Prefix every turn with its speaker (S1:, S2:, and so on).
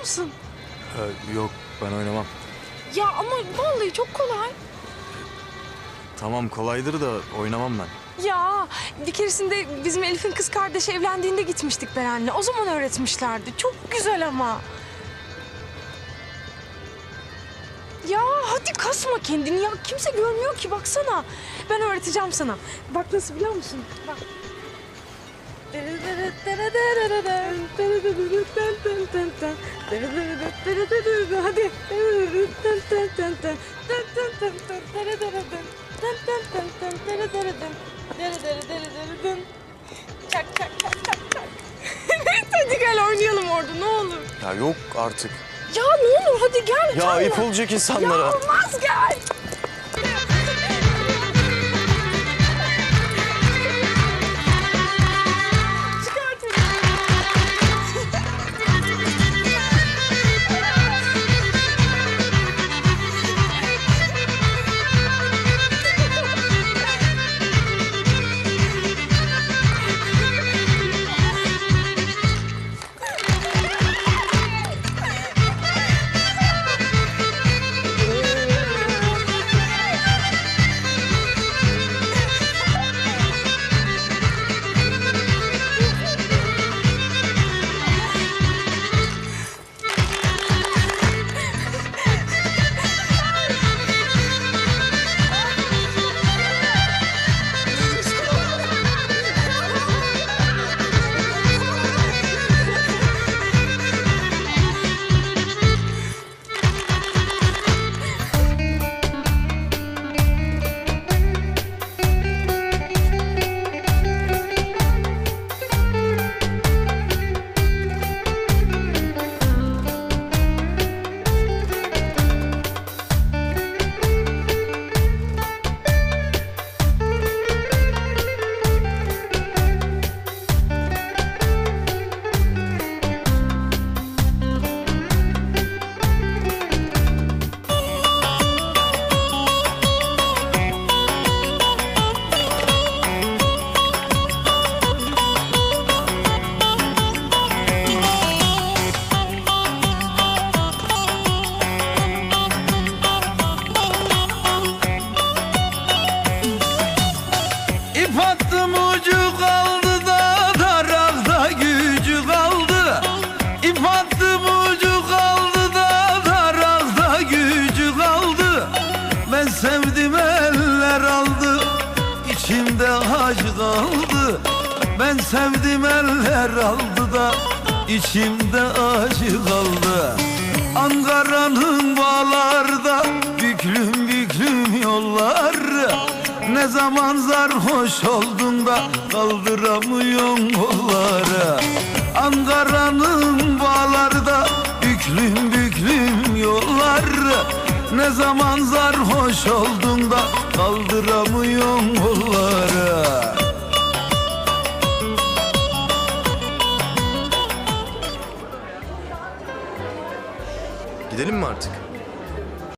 S1: mısın?
S2: Ee, yok ben oynamam.
S1: Ya ama vallahi çok kolay.
S2: Tamam kolaydır da oynamam ben.
S1: Ya bir keresinde bizim Elif'in kız kardeşi evlendiğinde gitmiştik Beren'le. O zaman öğretmişlerdi. Çok güzel ama. Ya hadi kasma kendini ya. Kimse görmüyor ki baksana. Ben öğreteceğim sana. Bak nasıl biliyor musun? Bak. Hadi. Çak çak çak çak çak. Hadi gel oynayalım orada ne olur.
S2: Ya yok artık.
S1: Ya ne olur hadi gel.
S2: Ya ayıp olacak
S1: Ya
S2: insanlara.
S1: olmaz gel.
S3: Sevdim eller aldı içimde acı kaldı. Ben sevdim eller aldı da içimde acı kaldı. Ankara'nın bağlarda büklüm büklüm yollar Ne zaman sarhoş oldun da kaldıramıyorsun kolları zaman zarhoş oldun da kaldıramıyorum kolları Gidelim mi artık?